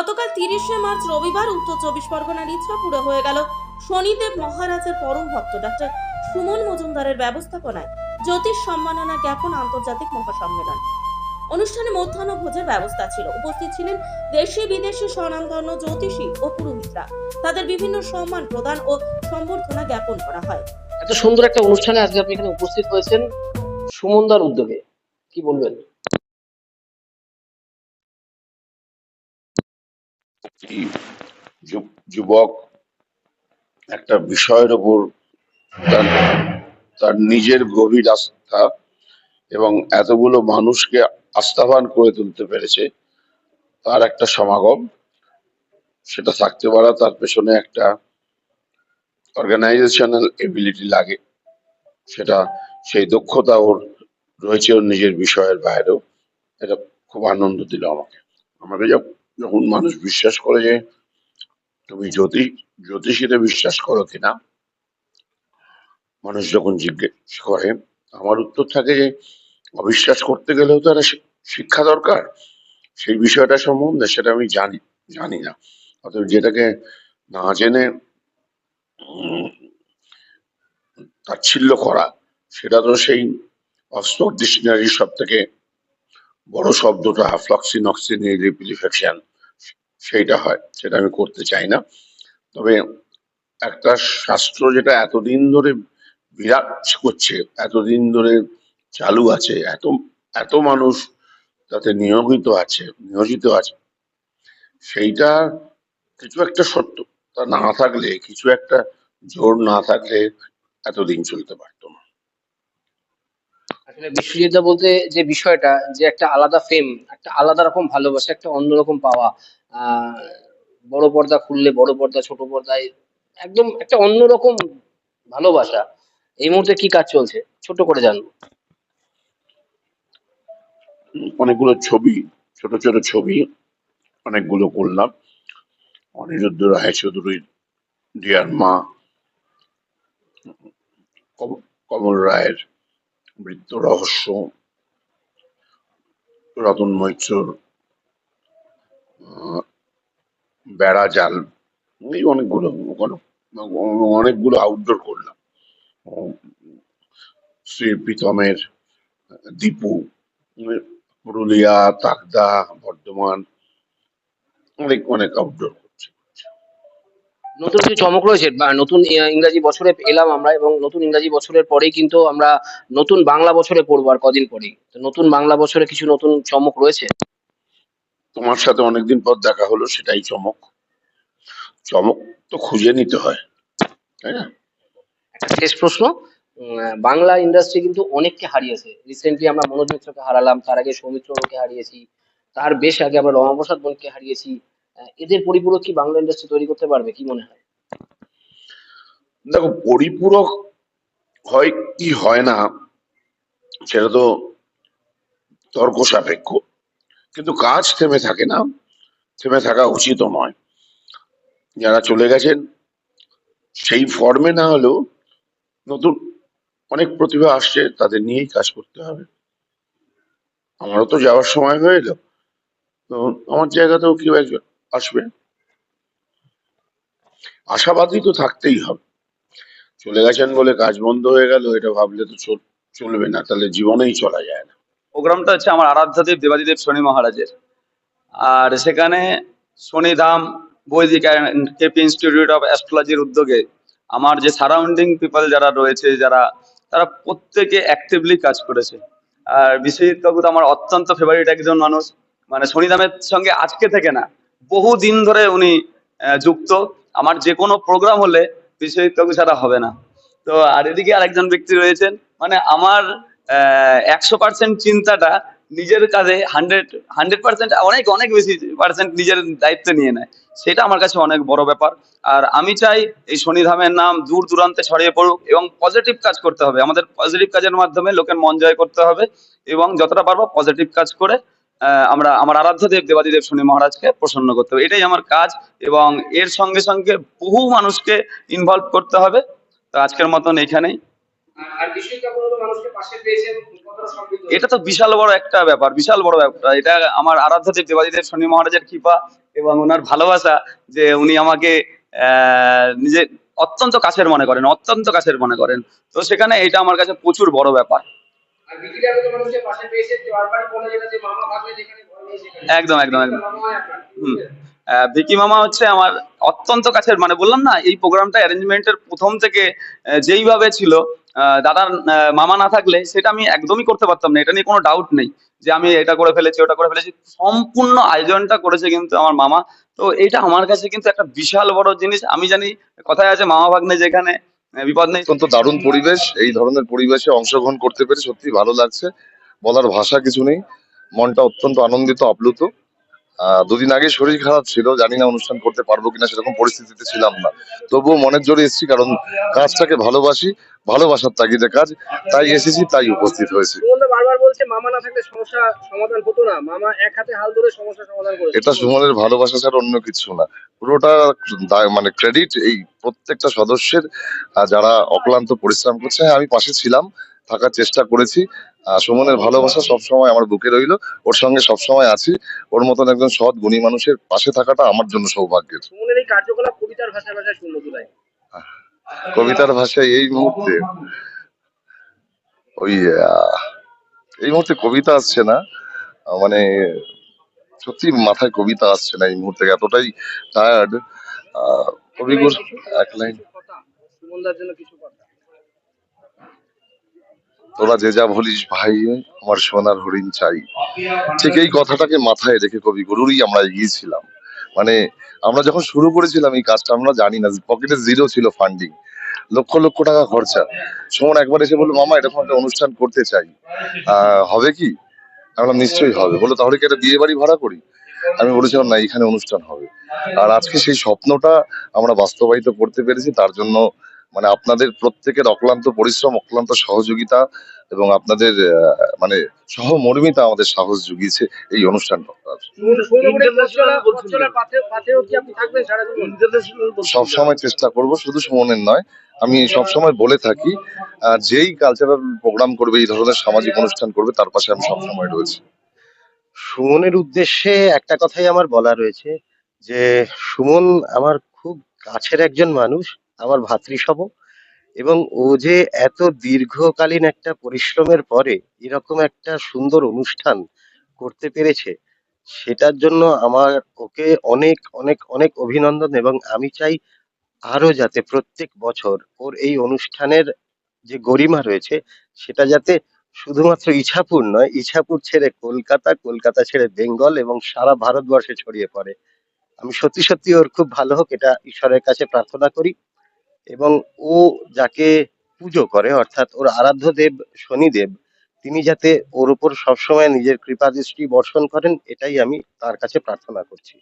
গতকাল তিরিশে মার্চ রবিবার উত্তর চব্বিশ পরগনার ইচ্ছাপুরে হয়ে গেল শনিদেব মহারাজের পরম ভক্ত ডাক্তার সুমন মজুমদারের ব্যবস্থাপনায় জ্যোতিষ সম্মাননা জ্ঞাপন আন্তর্জাতিক মহাসম্মেলন। অনুষ্ঠানে মধ্যাহ্ন ভোজের ব্যবস্থা ছিল। উপস্থিত ছিলেন দেশি বিদেশি স্বনামধন্য জ্যোতিষী ও পুরোহিতরা। তাদের বিভিন্ন সম্মান প্রদান ও সম্বর্ধনা জ্ঞাপন করা হয়। এত সুন্দর একটা অনুষ্ঠানে আজকে আপনি এখানে উপস্থিত হয়েছেন সুমনদার উদ্যোগে। কি বলবেন? যুবক একটা বিষয়ের ওপর তার তার নিজের গভীর আস্থা এবং এতগুলো মানুষকে আস্থাবান করে তুলতে পেরেছে, তার একটা সমাগম। সেটা থাকতে পারা তার পেছনে একটা অর্গানাইজেশনাল এবিলিটি লাগে। সেটা, সেই দক্ষতা ওর রয়েছে ওর নিজের বিষয়ের বাইরেও। এটা খুব আনন্দ দিল আমাকে। আমাকে যখ- যখন মানুষ বিশ্বাস করে যে তুমি জ্যোতিষ জ্যোতিষীতে বিশ্বাস করো কিনা। মানুষ যখন জিজ্ঞেস করে, আমার উত্তর থাকে যে অবিশ্বাস করতে গেলেও তো একটা শিক্ষা দরকার। সেই বিষয়টা সম্বন্ধে সেটা আমি জানি জানি না। অতএব যেটাকে না জেনে তাচ্ছিল্য করা, সেটা তো সেই অক্সফোর্ড ডিকশনারির সব থেকে বড় শব্দটা ফ্লক্সিনক্সিন রিপ্লিফেকশন সেইটা হয়, সেটা আমি করতে চাই না। তবে একটা শাস্ত্র যেটা এতদিন ধরে বিরাজ করছে, এতদিন ধরে চালু আছে, এত এত মানুষ তাতে নিয়োজিত আছে নিয়োজিত আছে, সেইটা কিছু একটা সত্য। তা না থাকলে, কিছু একটা জোর না থাকলে এতদিন চলতে পারতো না। আসলে বিশ্বজিৎদা বলতে যে বিষয়টা, যে একটা আলাদা ফেম একটা আলাদা রকম ভালোবাসা, একটা অন্যরকম পাওয়া বড় পর্দা খুললে বড় পর্দা, ছোট পর্দায় একদম একটা অন্যরকম ভালোবাসা। এই মুহূর্তে কি কাজ চলছে? ছোট করে জানব। অনেকগুলো ছবি, ছোট ছোট ছবি অনেকগুলো করলাম। অনিরুদ্ধ রায়চৌধুরীর ডিয়ার মা, কম- কমল রায়ের বৃত্ত রহস্য রতন মৈত্রর বেড়া জাল, এই অনেকগুলো অনেকগুলো আউটডোর করলাম। শ্রী প্রীতমের দীপু, পুরুলিয়া, তাকদা, বর্ধমান, অনেক অনেক আউটডোর নতুন কিছু চমক রয়েছে নতুন ইংরাজি বছরে এলাম আমরা এবং নতুন ইংরাজি বছরের পরেই কিন্তু আমরা নতুন বাংলা বছরে পড়ব আর কদিন পরেই। তো নতুন বাংলা বছরে কিছু নতুন চমক রয়েছে? তোমার সাথে অনেকদিন পর দেখা হলো সেটাই চমক। চমক তো খুঁজে নিতে হয় তাই না? শেষ প্রশ্ন বাংলা ইন্ডাস্ট্রি কিন্তু অনেককে হারিয়েছে। রিসেন্টলি আমরা মনোজ মিত্রকে হারালাম তার আগে সৌমিত্রকে হারিয়েছি তার বেশ আগে আমরা রমাপ্রসাদ বোনকে হারিয়েছি এদের পরিপূরক কি বাংলা ইন্ডাস্ট্রি তৈরি করতে পারবে, কি মনে হয়? দেখো, পরিপূরক হয় কি হয় না, সেটা তো তর্ক সাপেক্ষ কিন্তু কাজ থেমে থাকে না, থেমে থাকা উচিত নয়। যারা চলে গেছেন, সেই ফর্মে না হলেও নতুন অনেক প্রতিভা আসছে, তাদের নিয়েই কাজ করতে হবে। আমারও তো যাওয়ার সময় হয়ে এলো তো আমার জায়গাতেও কেউ একজন আসবে? আশাবাদী তো থাকতেই হবে। চলে গেছেন বলে কাজ বন্ধ হয়ে গেল, এটা ভাবলে তো চলবে না, তাহলে জীবনেই চলা যায় না। প্রোগ্রামটা হচ্ছে আমার আরাধ্যাদেব দেবাদিদেব শনি মহারাজের। আর সেখানে শনি শনিধাম বৈদিক ইনস্টিটিউট অফ অ্যাস্ট্রোলজির উদ্যোগে আমার যে সারাউন্ডিং পিপল যারা রয়েছে, যারা, তারা প্রত্যেকে অ্যাক্টিভলি কাজ করেছে। আর বিশ্বজিৎ তো আমার অত্যন্ত ফেভারিট একজন মানুষ। মানে শনি শনিধামের সঙ্গে আজকে থেকে না বহু দিন ধরে উনি যুক্ত। আমার যে কোনো প্রোগ্রাম হলে বিশ্বজিৎ কাকু ছাড়া হবে না। তো আর এদিকে আরেকজন ব্যক্তি রয়েছেন। মানে আমার একশো পার্সেন্ট চিন্তাটা নিজের কাজে হান্ড্রেড হান্ড্রেড পার্সেন্ট অনেক অনেক বেশি পার্সেন্ট নিজের দায়িত্ব নিয়ে নেয়। সেটা আমার কাছে অনেক বড় ব্যাপার। আর আমি চাই এই শনিধামের নাম দূর দূরান্তে ছড়িয়ে পড়ুক এবং পজিটিভ কাজ করতে হবে। আমাদের পজিটিভ কাজের মাধ্যমে লোকের মন জয় করতে হবে এবং যতটা পারব পজিটিভ কাজ করে আমরা আমার আরাধ্য দেব দেবাদিদেব শনি মহারাজকে প্রসন্ন করতে হবে। এটাই আমার কাজ এবং এর সঙ্গে সঙ্গে বহু মানুষকে ইনভলভ করতে হবে। তো আজকের মতন এখানেই। এটা তো বিশাল বড় একটা ব্যাপার বিশাল বড় ব্যাপার। এটা আমার আরাধ্য আরাধ্যদেব দেবাদিদেব শনি মহারাজের কৃপা এবং ওনার ভালোবাসা যে উনি আমাকে নিজে অত্যন্ত কাছের মনে করেন অত্যন্ত কাছের মনে করেন। তো সেখানে এটা আমার কাছে প্রচুর বড় ব্যাপার। আর পাশে বলে যেটা যে মামা যেখানে একদম, একদম, একদম। হুম। ভিকি মামা হচ্ছে আমার অত্যন্ত কাছের মানে বললাম না এই প্রোগ্রামটা অ্যারেঞ্জমেন্টের প্রথম থেকে যেইভাবে ছিল দাদার মামা না থাকলে সেটা আমি একদমই করতে পারতাম না এটা নিয়ে কোনো ডাউট নেই যে আমি এটা করে ফেলেছি ওটা করে ফেলেছি। সম্পূর্ণ আয়োজনটা করেছে কিন্তু আমার মামা। তো এটা আমার কাছে কিন্তু একটা বিশাল বড় জিনিস। আমি জানি কথায় আছে মামা ভাগ্নে যেখানে বিপদ নেই। অত্যন্ত দারুণ পরিবেশ। এই ধরনের পরিবেশে অংশগ্রহণ করতে পেরে সত্যি ভালো লাগছে। বলার ভাষা কিছু নেই। মনটা অত্যন্ত আনন্দিত, আপ্লুত। দুদিন আগে শরীর খারাপ ছিল। জানি না অনুষ্ঠান করতে পারব কিনা, সেরকম পরিস্থিতিতে ছিলাম না। তবুও মনের জোরে এসেছি, কারণ কাজটাকে ভালোবাসি, ভালোবাসার তাগিদে কাজ। তাই এসেছি, তাই উপস্থিত হয়েছি। বারবার বলছে মামা না থাকলে সমস্যা সমাধান হতো না। মামা এক হাতে হাল ধরে সমস্যা সমাধান করেছে। এটা সুমনের ভালোবাসা ছাড়া অন্য কিছু না। পুরোটা মানে ক্রেডিট এই প্রত্যেকটা সদস্যের যারা অক্লান্ত পরিশ্রম করছে আমি পাশে ছিলাম থাকার চেষ্টা করেছি। সুমনের ভালোবাসা সবসময় আমার বুকে রইল। ওর সঙ্গে সবসময় আছি। ওর মতন একজন সৎ গুণী মানুষের পাশে থাকাটা আমার জন্য সৌভাগ্যের। সুমনের এই কার্যকলাপ কবিতার ভাষায় ভাষায় শূন্য তোলায় কবিতার ভাষায় এই মুহূর্তে ওই এই মুহূর্তে কবিতা আসছে না। মানে সত্যি মাথায় কবিতা আসছে না এই মুহূর্তে এতটাই টায়ার্ড কবিগুর এক লাইন তোরা যে যা বলিস ভাই আমার সোনার হরিণ চাই। ঠিক এই কথাটাকে মাথায় রেখে কবি গুরুরই আমরা এগিয়েছিলাম। মানে আমরা যখন শুরু করেছিলাম এই কাজটা আমরা জানি না পকেটে জিরো ছিল ফান্ডিং লক্ষ লক্ষ টাকা খরচা। সুমন একবার এসে বলল, মামা, এরকম একটা অনুষ্ঠান করতে চাই। হবে কি? আমরা নিশ্চয়ই হবে। বলো তাহলে কি একটা বিয়ে বাড়ি ভাড়া করি? আমি বলেছিলাম, না, এখানে অনুষ্ঠান হবে। আর আজকে সেই স্বপ্নটা আমরা বাস্তবায়িত করতে পেরেছি, তার জন্য মানে আপনাদের প্রত্যেকের অক্লান্ত পরিশ্রম অক্লান্ত সহযোগিতা এবং আপনাদের মানে সহমর্মিতা আমাদের সাহস জুগিয়েছে এই অনুষ্ঠানটা। পথচলার পাথে পাথেও কি আপনি থাকবেন সারা জীবন সবসময় চেষ্টা করব শুধু সুমনের নয় আমি সবসময় বলে থাকি যেই কালচারাল প্রোগ্রাম করবে এই ধরনের সামাজিক অনুষ্ঠান করবে তার পাশে আমি সবসময় রয়েছি। সুমনের উদ্দেশ্যে একটা কথাই আমার বলা রয়েছে যে সুমন আমার খুব কাছের একজন মানুষ আমার ভাতৃসম। এবং ও যে এত দীর্ঘকালীন একটা পরিশ্রমের পরে এরকম একটা সুন্দর অনুষ্ঠান করতে পেরেছে, সেটার জন্য আমার ওকে অনেক অনেক অনেক অভিনন্দন এবং আমি চাই আরও যাতে প্রত্যেক বছর ওর এই অনুষ্ঠানের যে গরিমা রয়েছে, সেটা যাতে শুধুমাত্র ইছাপুর নয়, ইছাপুর ছেড়ে কলকাতা কলকাতা ছেড়ে বেঙ্গল এবং সারা ভারতবর্ষে ছড়িয়ে পড়ে। আমি সত্যি সত্যি ওর খুব ভালো হোক, এটা ঈশ্বরের কাছে প্রার্থনা করি। এবং ও যাকে পুজো করে অর্থাৎ ওর আরাধ্য দেব শনিদেব তিনি যাতে ওর উপর সবসময় নিজের কৃপা দৃষ্টি বর্ষণ করেন এটাই আমি তার কাছে প্রার্থনা করছি।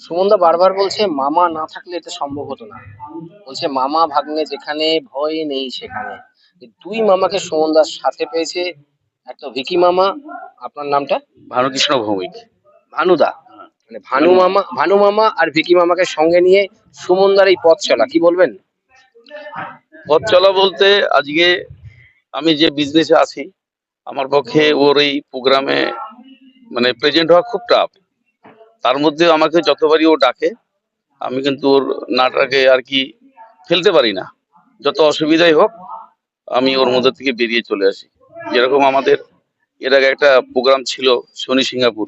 সুমনদা বারবার বলছে মামা না থাকলে এটা সম্ভব হতো না। বলছে মামা ভাগ্নে যেখানে ভয় নেই সেখানে। দুই মামাকে সুমনদার সাথে পেয়েছে একটা ভিকি মামা আপনার নামটা? ভানুকৃষ্ণ ভৌমিক। ভানুদা। মানে ভানু মামা ভানু মামা আর ভিকি মামাকে সঙ্গে নিয়ে সুমনদার এই পথ চলা কি বলবেন? পথ চলা বলতে আজকে আমি যে বিজনেসে আছি, আমার পক্ষে ওর এই প্রোগ্রামে মানে প্রেজেন্ট হওয়া খুব টাফ তার মধ্যে আমাকে যতবারই ও ডাকে, আমি কিন্তু ওর নাটাকে আর কি ফেলতে পারি না। যত অসুবিধাই হোক, আমি ওর মধ্যে থেকে বেরিয়ে চলে আসি। যেরকম আমাদের এর আগে একটা প্রোগ্রাম ছিল শনি সিঙ্গাপুর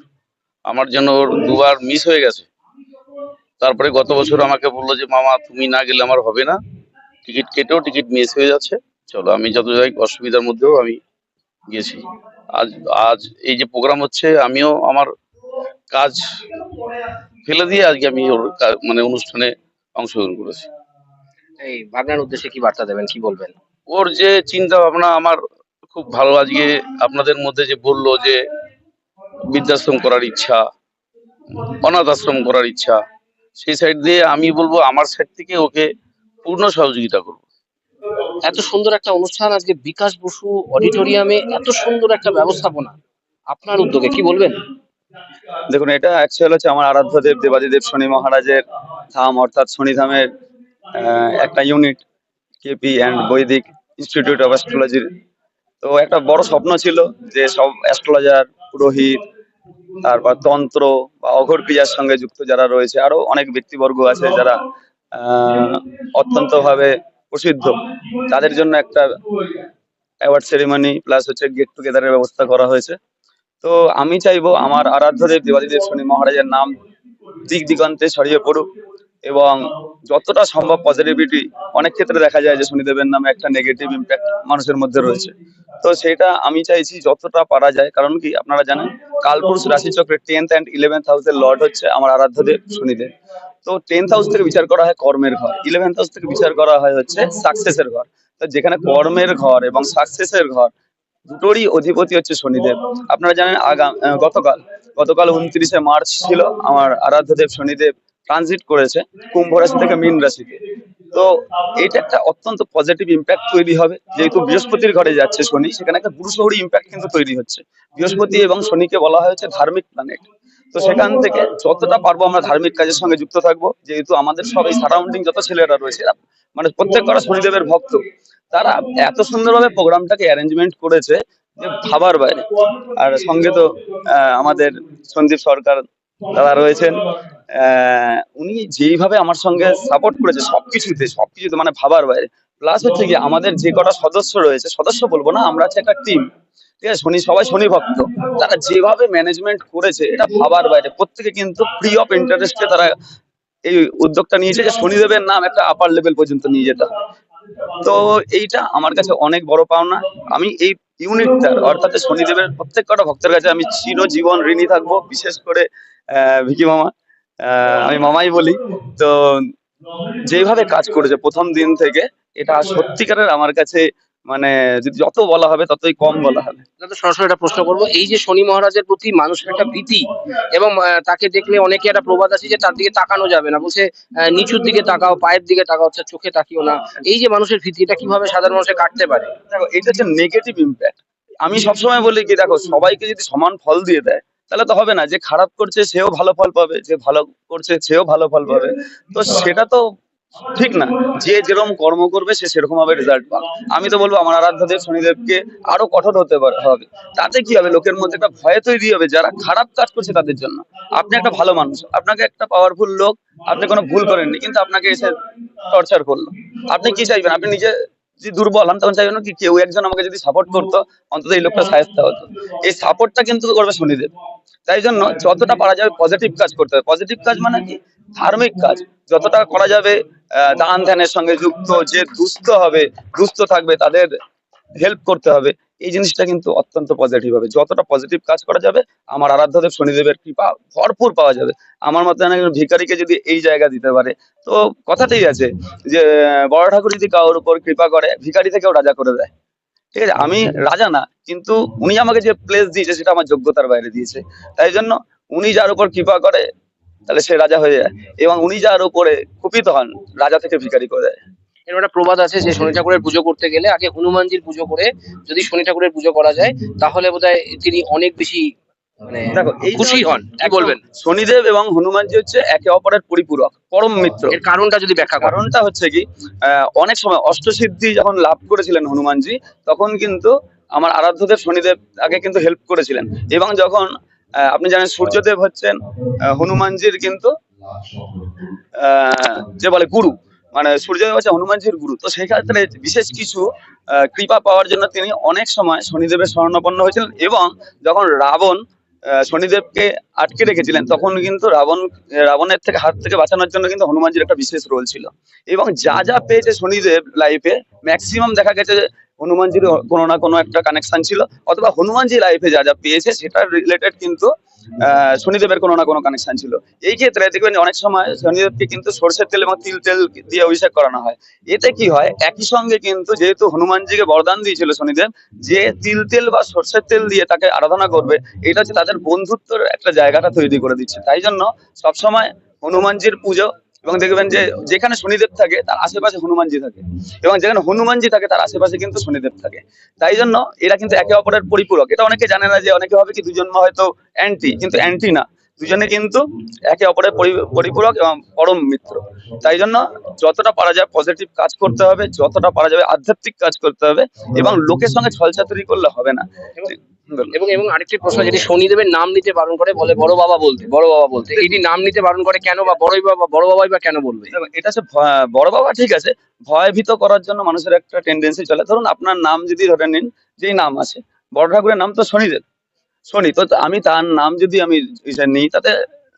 আমার জন্য ওর দুবার মিস হয়ে গেছে। তারপরে গত বছর আমাকে বলল যে, মামা, তুমি না গেলে আমার হবে না। টিকিট কেটেও টিকিট মিস হয়ে যাচ্ছে। চলো আমি যত যাই অসুবিধার মধ্যেও আমি গেছি। আজ আজ এই যে প্রোগ্রাম হচ্ছে আমিও আমার কাজ ফেলে দিয়ে আজকে আমি ওর মানে অনুষ্ঠানে অংশগ্রহণ করেছি। এই ভাগনার উদ্দেশ্যে কি বার্তা দেবেন? কি বলবেন? ওর যে চিন্তা ভাবনা আমার খুব ভালো। আজকে আপনাদের মধ্যে যে বলল যে বৃদ্ধাশ্রম করার ইচ্ছা অনাথ আশ্রম করার ইচ্ছা সেই সাইড দিয়ে আমি বলব আমার সাইড থেকে ওকে পূর্ণ সহযোগিতা করব। এত সুন্দর একটা অনুষ্ঠান আজকে বিকাশ বসু অডিটোরিয়ামে এত সুন্দর একটা ব্যবস্থাপনা। আপনার উদ্যোগে কি বলবেন? দেখুন এটা অ্যাকচুয়াল হচ্ছে আমার আরাধ্য দেব দেবাদিদেব শনি মহারাজের ধাম অর্থাৎ শনি ধামের আহ, একটা unit KP and Vedic institute of অ্যাস্ট্রোলজির তো একটা বড় স্বপ্ন ছিল যে সব অ্যাস্ট্রোলজার পুরোহিত তারপর তন্ত্র বা অঘর ক্রিয়ার সঙ্গে যুক্ত যারা রয়েছে আরও অনেক ব্যক্তিবর্গ আছে যারা অত্যন্ত ভাবে প্রসিদ্ধ। তাদের জন্য একটা অ্যাওয়ার্ড সেরিমনি প্লাস হচ্ছে গেট টুগেদারের ব্যবস্থা করা হয়েছে। তো আমি চাইব আমার আরাধ্য দেব দেবাদিদেব শনি মহারাজের নাম দিক দিগন্তে ছড়িয়ে পড়ুক এবং যতটা সম্ভব পজিটিভিটি অনেক ক্ষেত্রে দেখা যায় যে শনিদেবের নামে একটা নেগেটিভ ইম্প্যাক্ট মানুষের মধ্যে রয়েছে। তো সেটা আমি চাইছি যতটা পারা যায়, কারণ কি আপনারা জানেন, কালপুরুষ রাশি চক্রের টেন্থ অ্যান্ড ইলেভেন্থ হাউসের লর্ড হচ্ছে আমার আরাধ্য দেব শনিদেব। তো টেন্থ হাউস থেকে বিচার করা হয় কর্মের ঘর। ইলেভেন্থ হাউস থেকে বিচার করা হয় হচ্ছে সাকসেসের ঘর। তো যেখানে কর্মের ঘর এবং সাকসেসের ঘর, দুটোরই অধিপতি হচ্ছে শনিদেব। আপনারা জানেন আগাম গতকাল গতকাল উনত্রিশে মার্চ ছিল আমার আরাধ্য দেব শনিদেব ট্রানজিট করেছে কুম্ভ রাশি থেকে মীন রাশিতে তো এটা একটা অত্যন্ত পজিটিভ ইম্প্যাক্ট তৈরি হবে। যেহেতু বৃহস্পতির ঘরে যাচ্ছে শনি, সেখানে একটা গুরুশহরী ইম্প্যাক্ট কিন্তু তৈরি হচ্ছে। বৃহস্পতি এবং শনিকে বলা হয়েছে ধার্মিক প্ল্যানেট তো সেখান থেকে যতটা পারব আমরা ধার্মিক কাজের সঙ্গে যুক্ত থাকব। যেহেতু আমাদের সব এই সারাউন্ডিং যত ছেলেরা রয়েছে মানে প্রত্যেকটা শনিদেবের ভক্ত তারা এত সুন্দরভাবে প্রোগ্রামটাকে অ্যারেঞ্জমেন্ট করেছে যে ভাবার বাইরে। আর সঙ্গে তো আহ, আমাদের সন্দীপ সরকার দাদা রয়েছেন। আহ, উনি যেইভাবে আমার সঙ্গে সাপোর্ট করেছে সবকিছুতে সবকিছুতে মানে ভাবার বাইরে। প্লাস হচ্ছে কি আমাদের যে কটা সদস্য রয়েছে সদস্য বলব না আমরা হচ্ছে একটা টিম ঠিক আছে? শনি সবাই শনি ভক্ত। তারা যেভাবে ম্যানেজমেন্ট করেছে, এটা ভাবার বাইরে। প্রত্যেকে কিন্তু ফ্রি অফ ইন্টারেস্টে তারা এই উদ্যোগটা নিয়েছে যে শনিদেবের নাম একটা আপার লেভেল পর্যন্ত নিয়ে যেতে তো এইটা আমার কাছে অনেক বড় পাওনা। আমি এই ইউনিটটার অর্থাৎ শনিদেবের প্রত্যেক কটা ভক্তের কাছে আমি চিরজীবন ঋণী থাকব, বিশেষ করে ভিকি মামা। আমি মামাই বলি। তো যেভাবে কাজ করেছে প্রথম দিন থেকে, এটা সত্যিকারের আমার কাছে মানে যদি যত বলা হবে ততই কম বলা হবে। সরাসরি একটা প্রশ্ন করব। এই যে শনি মহারাজের প্রতি মানুষের একটা ভীতি এবং তাকে দেখলে অনেকে একটা প্রবাদ আছে যে তার দিকে তাকানো যাবে না। বলছে নিচুর দিকে তাকাও পায়ের দিকে তাকাও হচ্ছে চোখে তাকিও না। এই যে মানুষের ভীতি এটা কীভাবে সাধারণ মানুষের কাটতে পারে? দেখো এটা হচ্ছে নেগেটিভ ইম্প্যাক্ট আমি সবসময় বলি কি দেখো সবাইকে যদি সমান ফল দিয়ে দেয় তাহলে তো হবে না। যে খারাপ করছে সেও ভালো ফল পাবে। যে ভালো করছে সেও ভালো ফল পাবে। তো সেটা তো ঠিক না? যে যেরকম কর্ম করবে, সে সেরকম ভাবে রেজাল্ট পাবে। আমি তো বলব, আমার আরাধ্য দেব শনিদেবকে আরও কঠোর হতে হবে। তাতে কি হবে? লোকের মধ্যে একটা ভয় তৈরি হবে, যারা খারাপ কাজ করছে তাদের জন্য। আপনি একটা ভালো মানুষ, আপনাকে একটা পাওয়ারফুল লোক, আপনি কোনো ভুল করেননি, কিন্তু আপনাকে এসে টর্চার করল। আপনি কি চাইবেন? আপনি নিজে যদি দুর্বল আমি তখন চাইবেন কি কেউ একজন আমাকে যদি সাপোর্ট করতো অন্তত এই লোকটা সাহায্য হতো। এই সাপোর্টটা কিন্তু করবে শনিদেব। তাই জন্য যতটা পারা যাবে পজিটিভ কাজ করতে হবে। পজিটিভ কাজ মানে কি? ধার্মিক কাজ। যতটা করা যাবে আহ, দান ধ্যানের সঙ্গে যুক্ত যে দুস্থ হবে দুস্থ থাকবে তাদের হেল্প করতে হবে। এই জিনিসটা কিন্তু অত্যন্ত পজিটিভ হবে যতটা পজিটিভ কাজ করা যাবে, আমার আরাধ্যদেব শনিদেবের কৃপা ভরপুর পাওয়া যাবে। আমার মতে না যদি এই জায়গা দিতে পারে, তো কথাতেই আছে যে, বড় ঠাকুর যদি কারোর উপর কৃপা করে, ভিখারি থেকেও রাজা করে দেয়। ঠিক আছে? আমি রাজা না, কিন্তু উনি আমাকে যে প্লেস দিয়েছে, সেটা আমার যোগ্যতার বাইরে দিয়েছে। তাই জন্য উনি যার উপর কৃপা করে, তাহলে সে রাজা হয়ে যায়। এবং উনি যার উপরে কুপিত হন, রাজা থেকে ভিখারি করে দেয়। এর একটা প্রবাদ আছে যে শনি ঠাকুরের পুজো করতে গেলে আগে হনুমানজির পুজো করে যদি শনি ঠাকুরের পুজো করা যায় তাহলে বোধহয় তিনি অনেক বেশি মানে দেখো এই খুশি হন। কি বলবেন? শনিদেব এবং হনুমানজি হচ্ছে একে অপরের পরিপূরক পরম মিত্র। এর কারণটা যদি ব্যাখ্যা কারণটা হচ্ছে কি অনেক সময় অষ্টসিদ্ধি যখন লাভ করেছিলেন হনুমানজি তখন কিন্তু আমার আরাধ্যদেব শনিদেব আগে কিন্তু হেল্প করেছিলেন। এবং যখন আপনি জানেন সূর্যদেব হচ্ছেন হনুমানজির কিন্তু আহ, যে বলে গুরু মানে সূর্যদেব হচ্ছে হনুমানজির গুরু। তো সেই ক্ষেত্রে বিশেষ কিছু কৃপা পাওয়ার জন্য তিনি অনেক সময় শনিদেবের স্মরণাপন্ন হয়েছিলেন এবং যখন রাবণ শনিদেবকে আটকে রেখেছিলেন, তখন কিন্তু রাবণ, রাবণের থেকে, হাত থেকে বাঁচানোর জন্য কিন্তু হনুমানজির একটা বিশেষ রোল ছিল। এবং যা যা পেয়েছে শনিদেব লাইফে ম্যাক্সিমাম দেখা গেছে হনুমানজির কোনো না কোনো একটা কানেকশন ছিল অথবা হনুমানজি লাইফে যা যা পেয়েছে সেটার রিলেটেড কিন্তু শনিদেবের কোনো না কোনো কানেকশন ছিল। এই ক্ষেত্রে দেখবেন অনেক সময় শনিদেবকে কিন্তু সর্ষের তেল এবং তিল তেল দিয়ে অভিষেক করানো হয়। এতে কি হয়? একই সঙ্গে কিন্তু যেহেতু হনুমানজিকে বরদান দিয়েছিল শনিদেব যে তিল তেল বা সর্ষের তেল দিয়ে তাকে আরাধনা করবে এটা হচ্ছে তাদের বন্ধুত্বের একটা জায়গাটা তৈরি করে দিচ্ছে। তাই জন্য সবসময় হনুমানজির পুজো এবং দেখবেন যে যেখানে শনিদেব থাকে, তার আশেপাশে হনুমানজি থাকে। এবং যেখানে হনুমানজি থাকে, তার আশেপাশে কিন্তু শনিদেব থাকে। তাই জন্য এরা কিন্তু একে অপরের পরিপূরক। এটা অনেকে জানে না যে, অনেকে হবে কি দুজন হয়তো অ্যান্টি কিন্তু অ্যান্টি না। দুজনে কিন্তু একে অপরের পরি- পরিপূরক এবং পরম মিত্র। তাই জন্য যতটা পারা যায় পজিটিভ কাজ করতে হবে যতটা পারা যাবে আধ্যাত্মিক কাজ করতে হবে এবং লোকের সঙ্গে ছলচাতুরি করলে হবে না। এবং এবং আরেকটি প্রশ্ন যেটি শনিদেবের নাম নিতে বারণ করে বলে বড় বাবা বলতে বড় বাবা বলতে এটি নাম নিতে বারণ করে কেন বা বড়ই বাবা বড় বাবাই বা কেন বলবে? এটা হচ্ছে ভয়- বড় বাবা ঠিক আছে ভয়ভীত করার জন্য মানুষের একটা টেন্ডেন্সি চলে। ধরুন আপনার নাম যদি ধরে নিন যেই নাম আছে বড় ঠাকুরের নাম তো শনিদেব। শনি, তো আমি তার নাম যদি আমি নিই, তাতে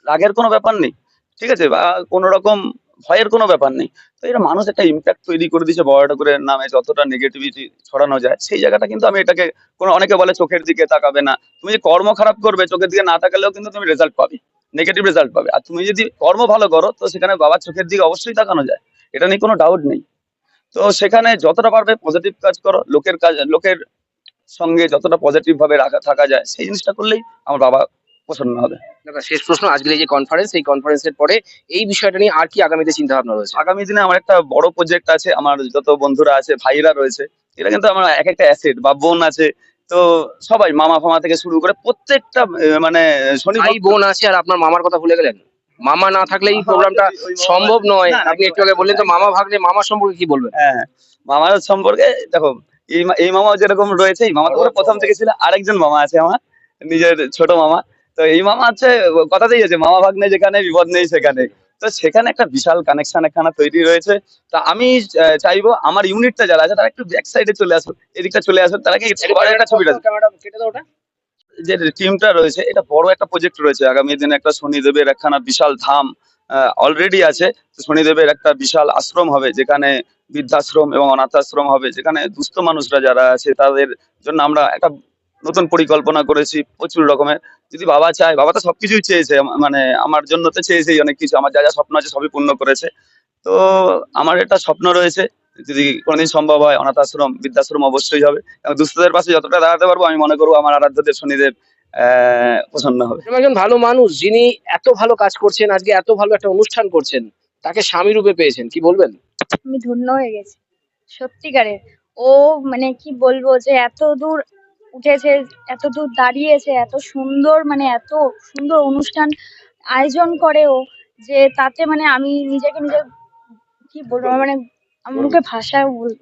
রাগের কোনো ব্যাপার নেই, ঠিক আছে? বা কোনো রকম ভয়ের কোনো ব্যাপার নেই। তো এটা মানুষ একটা ইম্প্যাক্ট তৈরি করে দিয়েছে, বড় ঠাকুরের নামে যতটা নেগেটিভিটি ছড়ানো যায়, সেই জায়গাটা কিন্তু আমি এটাকে কোনো, অনেকে বলে চোখের দিকে তাকাবে না। তুমি যে কর্ম খারাপ করবে, চোখের দিকে না তাকালেও কিন্তু তুমি রেজাল্ট পাবে নেগেটিভ রেজাল্ট পাবে। আর তুমি যদি কর্ম ভালো করো, তো সেখানে বাবার চোখের দিকে অবশ্যই তাকানো যায়, এটা নিয়ে কোনো ডাউট নেই। তো সেখানে যতটা পারবে পজিটিভ কাজ করো, লোকের কাজ, লোকের সঙ্গে যতটা পজিটিভ ভাবে রাখা থাকা যায় সেই জিনিসটা করলেই আমার বাবা প্রসন্ন হবে। দাদা শেষ প্রশ্ন আজকের এই যে কনফারেন্স এই কনফারেন্সের পরে এই বিষয়টা নিয়ে আর কি আগামীতে চিন্তা ভাবনা রয়েছে? আগামী দিনে আমার একটা বড় প্রজেক্ট আছে আমার যত বন্ধুরা আছে ভাইরা রয়েছে এটা কিন্তু আমার এক একটা অ্যাসেট বা বোন আছে তো সবাই মামা ফামা থেকে শুরু করে প্রত্যেকটা মানে শনি ভাই বোন আছে আর আপনার মামার কথা ভুলে গেলেন? মামা না থাকলে এই প্রোগ্রামটা সম্ভব নয়। আপনি একটু আগে বললেন তো মামা ভাগলে মামা সম্পর্কে কি বলবেন? হ্যাঁ মামার সম্পর্কে দেখো এই মামা যেরকম রয়েছে এই মামা তো প্রথম থেকে ছিল আরেকজন মামা আছে আমার নিজের ছোট মামা। তো এই মামা হচ্ছে কথাতেই আছে মামা ভাগ্নে যেখানে বিপদ নেই সেখানে। তো সেখানে একটা বিশাল কানেকশন একখানা তৈরি রয়েছে। তা আমি চাইব আমার ইউনিটটা যারা আছে তারা একটু ব্যাক সাইডে চলে আসুন এদিকটা চলে আসুন তারা কি একটা ছবিটা যে টিমটা রয়েছে এটা বড় একটা প্রজেক্ট রয়েছে। আগামী দিনে একটা শনিদেবের একখানা বিশাল ধাম অলরেডি আছে। শনিদেবের একটা বিশাল আশ্রম হবে যেখানে বৃদ্ধাশ্রম এবং অনাথ আশ্রম হবে। যেখানে দুস্থ মানুষরা যারা আছে, তাদের জন্য আমরা একটা নতুন পরিকল্পনা করেছি প্রচুর রকমের। যদি বাবা চায়, বাবা তো সবকিছুই চেয়েছে মানে আমার জন্য তো চেয়েছেই অনেক কিছু, আমার যা যা স্বপ্ন আছে সবই পূর্ণ করেছে। তো আমার একটা স্বপ্ন রয়েছে, যদি কোনোদিন সম্ভব হয় অনাথ আশ্রম বৃদ্ধাশ্রম অবশ্যই হবে। এবং দুস্থদের পাশে যতটা দাঁড়াতে পারব, আমি মনে করব আমার আরাধ্যদেব শনিদেব প্রসন্ন হবে। একজন ভালো মানুষ, যিনি এত ভালো কাজ করছেন, আজকে এত ভালো একটা অনুষ্ঠান করছেন তাকে স্বামী রূপে পেয়েছেন কি বলবেন? আমি ধন্য হয়ে গেছি সত্যিকারের ও মানে কি বলব যে এত দূর উঠেছে এত দূর দাঁড়িয়েছে এত সুন্দর মানে এত সুন্দর অনুষ্ঠান আয়োজন করে ও যে তাতে মানে আমি নিজেকে নিজে কি বলব মানে আমার মুখে ভাষায় বল-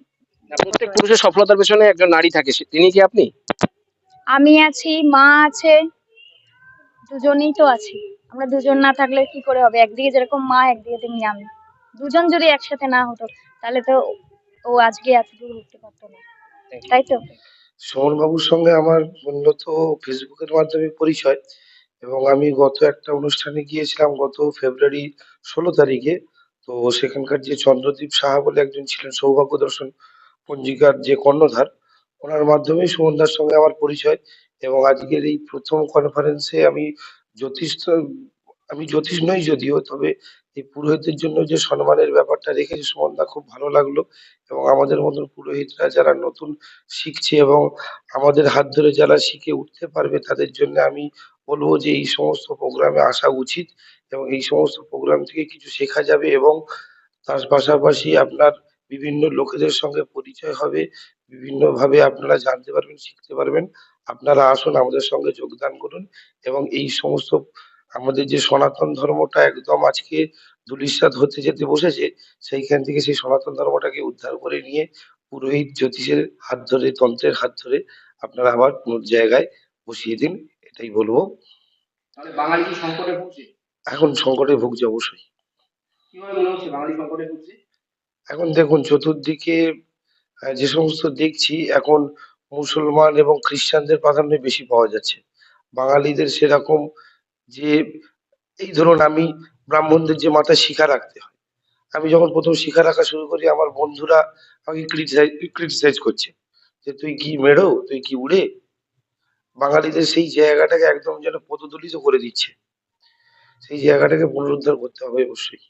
প্রত্যেক পুরুষের সফলতার পেছনে একজন নারী থাকে তিনি কি আপনি? আমি আছি মা আছে দুজনেই তো আছি। আমরা দুজন না থাকলে কি করে হবে? একদিকে যেরকম মা একদিকে তেমনি আমি। দুজন যদি একসাথে না হতো তাহলে তো ও আজকে এত দূর উঠতে পারতো না। তাই তো? সুমন বাবুর সঙ্গে আমার মূলত ফেসবুকের মাধ্যমে পরিচয় এবং আমি গত একটা অনুষ্ঠানে গিয়েছিলাম গত ফেব্রুয়ারি ষোলো তারিখে। তো সেখানকার যে চন্দ্রদীপ সাহা বলে একজন ছিলেন সৌভাগ্য দর্শন পঞ্জিকার যে কর্ণধার ওনার মাধ্যমেই সুমনদার সঙ্গে আমার পরিচয় এবং আজকের এই প্রথম কনফারেন্সে আমি জ্যোতিষ আমি জ্যোতিষ নই যদিও, তবে এই পুরোহিতদের জন্য যে সম্মানের ব্যাপারটা রেখেছে সুমনদা খুব ভালো লাগল এবং আমাদের মতন পুরোহিতরা যারা নতুন শিখছে এবং আমাদের হাত ধরে যারা শিখে উঠতে পারবে তাদের জন্য আমি বলব যে এই সমস্ত প্রোগ্রামে আসা উচিত এবং এই সমস্ত প্রোগ্রাম থেকে কিছু শেখা যাবে এবং তার পাশাপাশি আপনার বিভিন্ন লোকেদের সঙ্গে পরিচয় হবে বিভিন্ন ভাবে আপনারা জানতে পারবেন শিখতে পারবেন। আপনারা আসুন আমাদের সঙ্গে যোগদান করুন এবং এই সমস্ত আমাদের যে সনাতন ধর্মটা একদম আজকে ধূলিসাৎ হতে যেতে বসেছে সেইখান থেকে সেই সনাতন ধর্মটাকে উদ্ধার করে নিয়ে পুরোহিত জ্যোতিষের হাত ধরে তন্ত্রের হাত ধরে আপনারা আবার জায়গায় বসিয়ে দিন এটাই বলব। তাহলে বাঙালি কি সংকটে ভুগছে? এখন সংকটে ভুগছে অবশ্যই। এখন দেখুন চতুর্দিকে যে সমস্ত দেখছি, এখন মুসলমান এবং খ্রিস্টানদের প্রাধান্য বেশি পাওয়া যাচ্ছে। বাঙালিদের সেরকম যে, এই ধরুন আমি ব্রাহ্মণদের যে মাথায় শিখা রাখতে হয়। আমি যখন প্রথম শিখা রাখা শুরু করি, আমার বন্ধুরা আমাকে ক্রিটিসাইজ ক্রিটিসাইজ করছে যে, তুই কি মেঢ়ো তুই কি উড়ে? বাঙালিদের সেই জায়গাটাকে একদম যেন পদদলিত করে দিচ্ছে। সেই জায়গাটাকে পুনরুদ্ধার করতে হবে অবশ্যই।